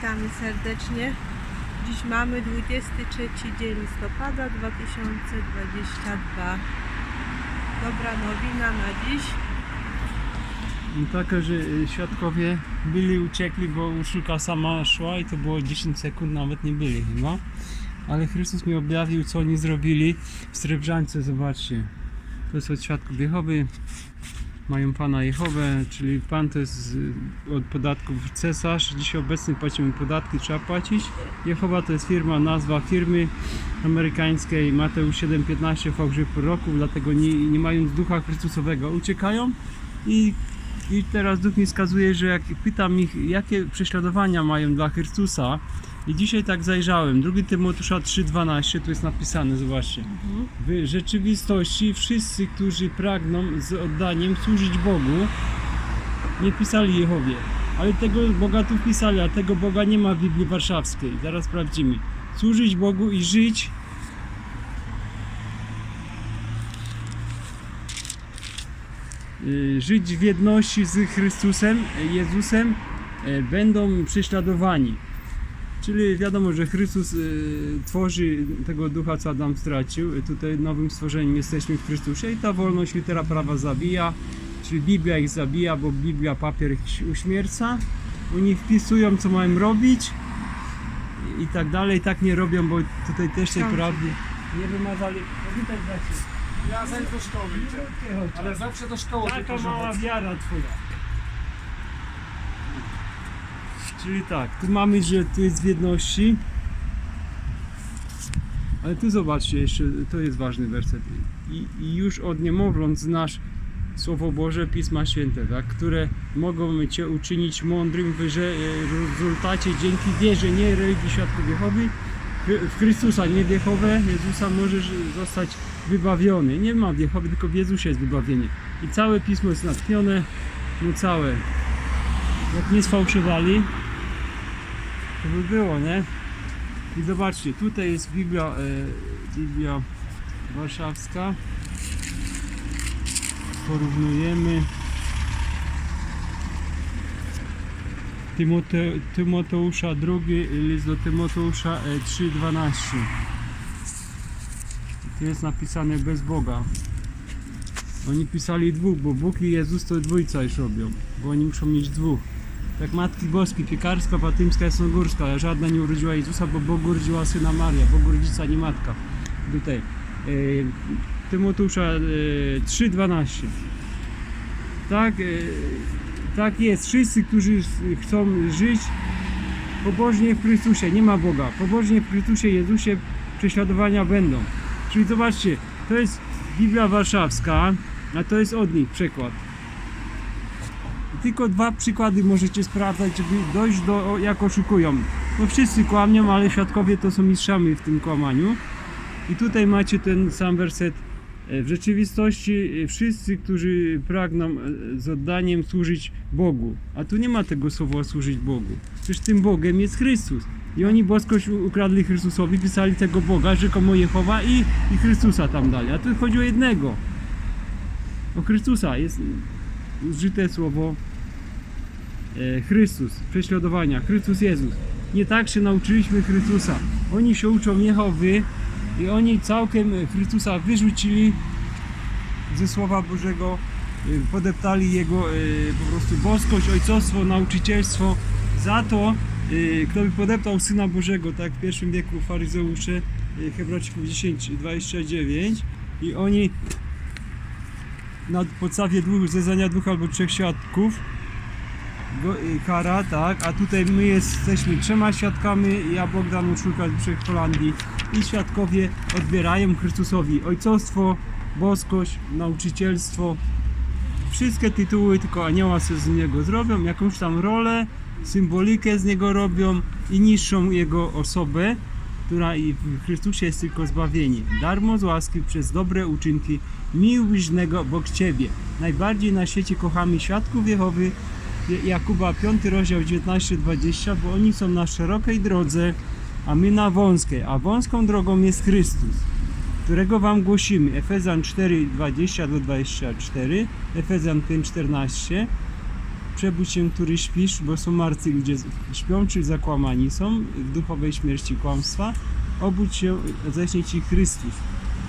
Witamy serdecznie. Dziś mamy 23 dzień listopada 2022. Dobra nowina na dziś. No taka, że y, świadkowie byli, uciekli, bo Urszulka sama szła i to było 10 sekund, nawet nie byli chyba. Ale Chrystus mi objawił, co oni zrobili w Srebrzance, zobaczcie. To jest od świadków Jehowy. Mają Pana Jehowę, czyli Pan to jest od podatków cesarz. Dzisiaj obecny płacimy podatki, trzeba płacić. Jehowa to jest firma, nazwa firmy amerykańskiej. Mateusz 7,15 fałszywych proroków, dlatego nie, nie mając ducha Chrystusowego uciekają i i teraz Duch mi wskazuje, że jak pytam ich, jakie prześladowania mają dla Chrystusa, i dzisiaj tak zajrzałem, 2 Tymoteusza 3,12, tu jest napisane, zobaczcie. W rzeczywistości wszyscy, którzy pragną z oddaniem służyć Bogu, nie pisali Jehowie, ale tego Boga tu wpisali, a tego Boga nie ma w Biblii Warszawskiej. Zaraz sprawdzimy. Służyć Bogu i żyć y, żyć w jedności z Chrystusem, Jezusem, y, będą prześladowani. Czyli wiadomo, że Chrystus y, tworzy tego ducha, co Adam stracił. Y, Tutaj nowym stworzeniem jesteśmy w Chrystusie i ta wolność litera prawa zabija, czyli Biblia ich zabija, bo Biblia papier ich uśmierca. Oni wpisują, co mają robić i tak dalej. Tak nie robią, bo tutaj też tej prawdy nie wymazali. No Witaj bracie. Ja zaś do szkoły ale zawsze do szkoły Taka mała wiara twoja. Czyli tak, tu mamy, że tu jest w jedności. Ale tu zobaczcie jeszcze, to jest ważny werset. I, i już od niemowląt znasz Słowo Boże, Pisma Święte, tak? które mogą Cię uczynić mądrym w w rezultacie dzięki wierze, nie religii świadków Jehowy, w- Chrystusa, nie w Jehowę, Jezusa możesz zostać wybawiony. Nie ma w tylko w Jezusie jest wybawienie. I całe Pismo jest natchnione, no całe. Jak nie sfałszowali, to by było, nie? I zobaczcie, tutaj jest Biblia, e, Biblia Warszawska. Porównujemy. Tymote, Tymoteusza drugi, list do Tymoteusza e, 3,12. Tu jest napisane bez Boga. Oni pisali dwóch, bo Bóg i Jezus to dwójca już robią, bo oni muszą mieć dwóch. Tak Matki Boskiej, piekarska, fatymska, jasnogórska, ale żadna nie urodziła Jezusa, bo Bóg urodziła Syna Maria, Bóg rodzica, nie Matka. Tutaj. E, Tymoteusza e, 3,12. Tak, e, tak jest. Wszyscy, którzy chcą żyć pobożnie w Chrystusie, nie ma Boga. Pobożnie w Chrystusie Jezusie prześladowania będą. Czyli zobaczcie, to jest Biblia Warszawska, a to jest od nich przykład. Tylko dwa przykłady możecie sprawdzać, żeby dojść do, jak oszukują. No wszyscy kłamią, ale świadkowie to są mistrzami w tym kłamaniu. I tutaj macie ten sam werset. E, W rzeczywistości e, wszyscy, którzy pragną e, z oddaniem służyć Bogu. A tu nie ma tego słowa służyć Bogu. Przecież tym Bogiem jest Chrystus. I oni boskość ukradli Chrystusowi, pisali tego Boga, rzekomo Jehowa i, i Chrystusa tam dali. A tu chodzi o jednego. O Chrystusa jest użyte słowo Chrystus, prześladowania, Chrystus Jezus. Nie tak się nauczyliśmy Chrystusa. Oni się uczą Jehowy i oni całkiem Chrystusa wyrzucili ze Słowa Bożego, y, podeptali Jego y, po prostu boskość, ojcostwo, nauczycielstwo. Za to, kto by podeptał Syna Bożego, tak w pierwszym wieku faryzeusze, Hebrajczyków 10, 29 i oni na podstawie dwóch, zeznania dwóch albo trzech świadków kara, tak, a tutaj my jesteśmy trzema świadkami, ja Bogdan Uszulka z Holandii i świadkowie odbierają Chrystusowi ojcostwo, boskość, nauczycielstwo, wszystkie tytuły, tylko anioła sobie z niego zrobią, jakąś tam rolę, symbolikę z niego robią i niszczą jego osobę, która i w Chrystusie jest tylko zbawienie. Darmo z łaski przez dobre uczynki, mił bliźnego obok Ciebie. Najbardziej na świecie kochamy świadków Jehowy, Jakuba 5 rozdział 19-20, bo oni są na szerokiej drodze, a my na wąskiej, a wąską drogą jest Chrystus, którego wam głosimy. Efezjan 4, 20 do 24, Efezjan 5, 14. przebudź się, który śpisz, bo są martwi ludzie śpią, czy zakłamani są w duchowej śmierci kłamstwa. Obudź się, ześnie ci Chrystus.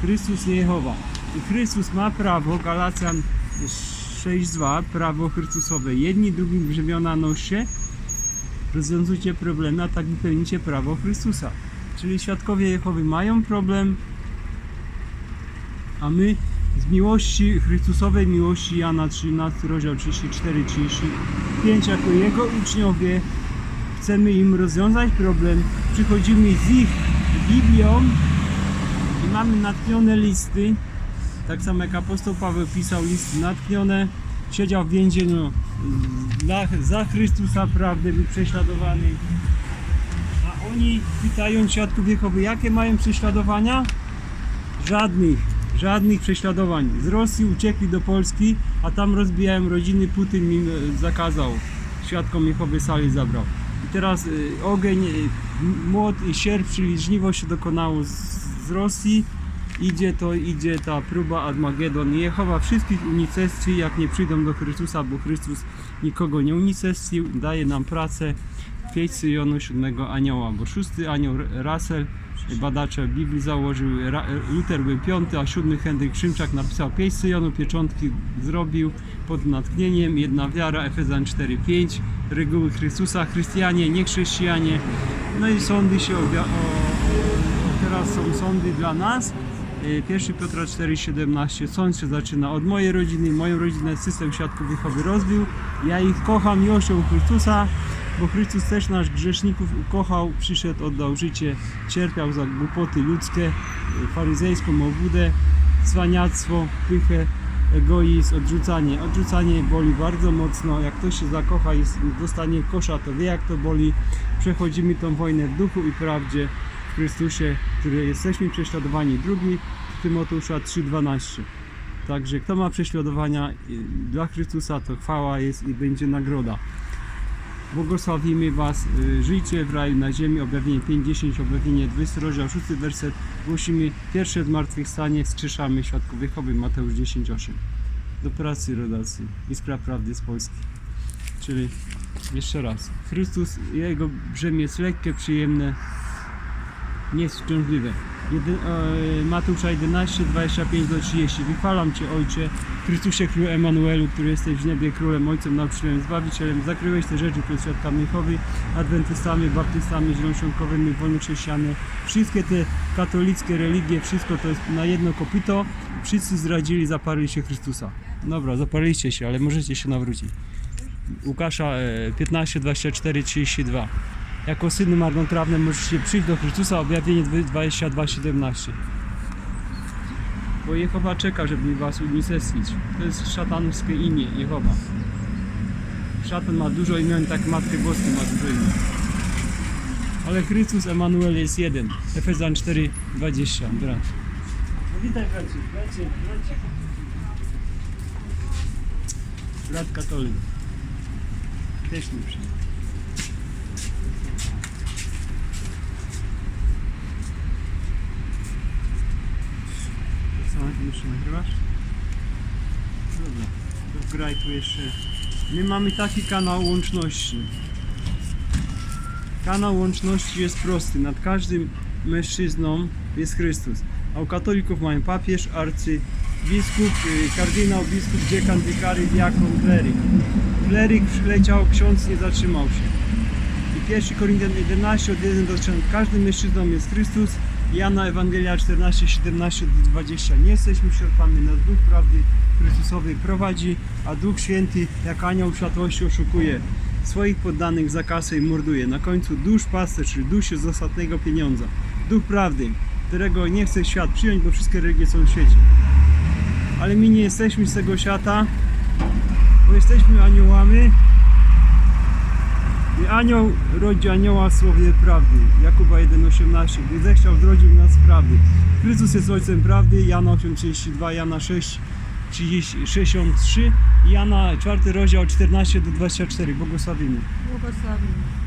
Chrystus nie Jehowa. I Chrystus ma prawo, Galacjan 6.2, prawo Chrystusowe. Jedni drugim brzemiona noście, rozwiązujcie problemy, a tak wypełnicie prawo Chrystusa. Czyli świadkowie Jehowy mają problem, a my z miłości, Chrystusowej miłości Jana 13, rozdział 34-35, jako Jego uczniowie chcemy im rozwiązać problem. Przychodzimy z ich Biblią i mamy natchnione listy, tak samo jak apostoł Paweł pisał listy natchnione, siedział w więzieniu dla, za Chrystusa prawdę, był prześladowany. A oni pytają świadków Jehowy, jakie mają prześladowania? Żadnych, żadnych prześladowań. Z Rosji uciekli do Polski, a tam rozbijają rodziny, Putin im e, zakazał. Świadkom Jehowy sali zabrał. I teraz e, ogień, e, młot i sierp, czyli żniwo się dokonało z, z Rosji. Idzie to, idzie ta próba Armagedon. Jehowa wszystkich unicestwi, jak nie przyjdą do Chrystusa, bo Chrystus nikogo nie unicestwił, daje nam pracę. Pieść Syjonu siódmego anioła, bo szósty anioł Russell, badacze Biblii założył, Luther był piąty, a siódmy Henryk Szymczak napisał Pieść Syjonu, pieczątki zrobił pod natchnieniem, jedna wiara, Efezjan 4:5, reguły Chrystusa, chrystianie, nie chrześcijanie, no i sądy się obja- o, o, teraz są sądy dla nas. Y, 1 Piotra 4,17 Sąd się zaczyna od mojej rodziny. Moją rodzinę system świadków Jehowy rozbił. Ja ich kocham miłością Chrystusa, bo Chrystus też nasz grzeszników ukochał, przyszedł, oddał życie, cierpiał za głupoty ludzkie, y, faryzejską obłudę, cwaniactwo, pychę, egoizm, odrzucanie. Odrzucanie boli bardzo mocno. Jak ktoś się zakocha i dostanie kosza, to wie jak to boli. Przechodzimy tą wojnę w duchu i prawdzie w Chrystusie, który jesteśmy prześladowani. Drugi Tymoteusza 3,12. Także kto ma prześladowania dla Chrystusa, to chwała jest i będzie nagroda. Błogosławimy Was, y, żyjcie w raju na ziemi, objawienie 5.10, objawienie 20 rozdział, 6 werset, głosimy pierwsze zmartwychwstanie, wskrzeszamy świadków Jehowy, Mateusz 10.8. Do pracy rodacy i spraw prawdy z Polski. Czyli jeszcze raz, Chrystus, Jego brzemię jest lekkie, przyjemne, nie jest uciążliwe. Jedy, e, Mateusza 11, 25 do 30. Wychwalam Cię, Ojcze, Chrystusie Królu Emanuelu, który jesteś w niebie Królem, Ojcem, Nauczycielem, Zbawicielem. Zakryłeś te rzeczy przed świadkami Jehowy, adwentystami, baptystami, zielonoświątkowymi, wolnochrześcijanie. Wszystkie te katolickie religie, wszystko to jest na jedno kopyto. Wszyscy zdradzili, zaparli się Chrystusa. Dobra, zaparliście się, ale możecie się nawrócić. Łukasza e, 15, 24, 32. Jako syny marnotrawne możecie przyjść do Chrystusa, objawienie 22, 17. Bo Jehowa czeka, żeby was unicestwić. To jest szatańskie imię, Jehowa. Szatan ma dużo imion, tak Matkę Boską ma dużo imion. Ale Chrystus Emanuel jest jeden. Efezjan 4, 20. Brat. No witaj bracie, bracie, bracie. Brat katolik. Też mi przyjdzie. To co, ty jeszcze nagrywasz? Dobra, to wgraj tu jeszcze. My mamy taki kanał łączności. Kanał łączności jest prosty. Nad każdym mężczyzną jest Chrystus. A u katolików mają papież, arcybiskup, y, kardynał, biskup, dziekan, wikary, diakon, kleryk. Kleryk przyleciał, ksiądz nie zatrzymał się. I 1 Koryntian 11 od 1 do 3. Każdym mężczyzną jest Chrystus. Jana Ewangelia 14, 17 do 20. Nie jesteśmy sierpami, nas Duch Prawdy Chrystusowej prowadzi, a Duch Święty jak anioł światłości oszukuje. Swoich poddanych za kasę i morduje. Na końcu dusz pasterz, czyli dusz z ostatniego pieniądza. Duch Prawdy, którego nie chce świat przyjąć, bo wszystkie religie są w świecie. Ale my nie jesteśmy z tego świata, bo jesteśmy aniołami, anioł rodzi anioła w słowie prawdy. Jakuba 1,18. Gdy zechciał, zrodził nas prawdy. Chrystus jest ojcem prawdy. Jana 8,32, Jana 6, 30, 63 i Jana 4 rozdział 14 do 24. Błogosławimy. Błogosławimy.